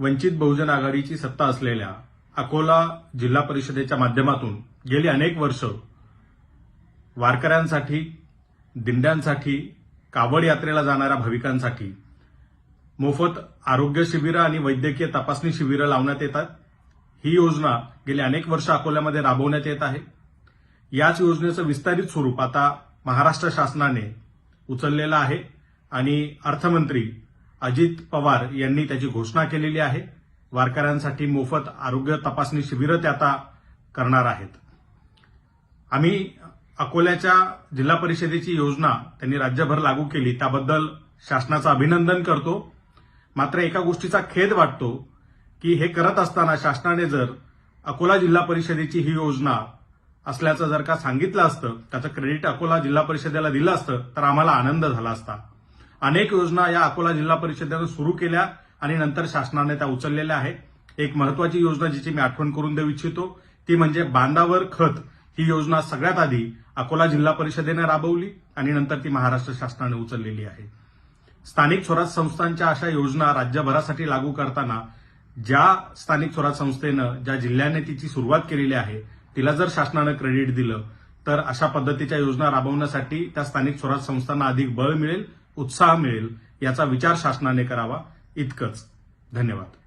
वंचित बहुजन आघाडीची सत्ता असलेल्या अकोला जिल्हा परिषदेच्या माध्यमातून गेली अनेक वर्ष वारकऱ्यांसाठी दिंड्यांसाठी कावड यात्रेला जाणाऱ्या भाविकांसाठी मोफत आरोग्य शिबिरं आणि वैद्यकीय तपासणी शिबिरं लावण्यात येतात. ही योजना गेली अनेक वर्ष अकोल्यामध्ये राबवण्यात येत आहे. याच योजनेचं विस्तारित स्वरूप आता महाराष्ट्र शासनाने उचललेलं आहे आणि अर्थमंत्री अजित पवार यांनी त्याची घोषणा केलेली आहे. वारकऱ्यांसाठी मोफत आरोग्य तपासणी शिबिरं ते आता करणार आहेत. आम्ही अकोल्याच्या जिल्हा परिषदेची योजना त्यांनी राज्यभर लागू केली. त्याबद्दल शासनाचं अभिनंदन करतो. मात्र एका गोष्टीचा खेद वाटतो की हे करत असताना शासनाने जर अकोला जिल्हा परिषदेची ही योजना असल्याचं जर का सांगितलं असतं त्याचं क्रेडिट अकोला जिल्हा परिषदेला दिलं असतं तर आम्हाला आनंद झाला असता. अनेक योजना या अकोला जिल्हा परिषदेनं सुरू केल्या आणि नंतर शासनाने त्या उचललेल्या आहेत. एक महत्वाची योजना जिची मी आठवण करून देऊ इच्छितो ती म्हणजे बांधावर खत ही योजना सगळ्यात आधी अकोला जिल्हा परिषदेने राबवली आणि नंतर ती महाराष्ट्र शासनाने उचललेली आहे. स्थानिक स्वराज संस्थांच्या अशा योजना राज्यभरासाठी लागू करताना ज्या स्थानिक स्वराज संस्थेनं ज्या जिल्ह्याने तिची सुरुवात केलेली आहे तिला जर शासनानं क्रेडिट दिलं तर अशा पद्धतीच्या योजना राबवण्यासाठी त्या स्थानिक स्वराज संस्थांना अधिक बळ मिळेल उत्साह मिळेल याचा विचार शासनाने करावा. इतकंच. धन्यवाद.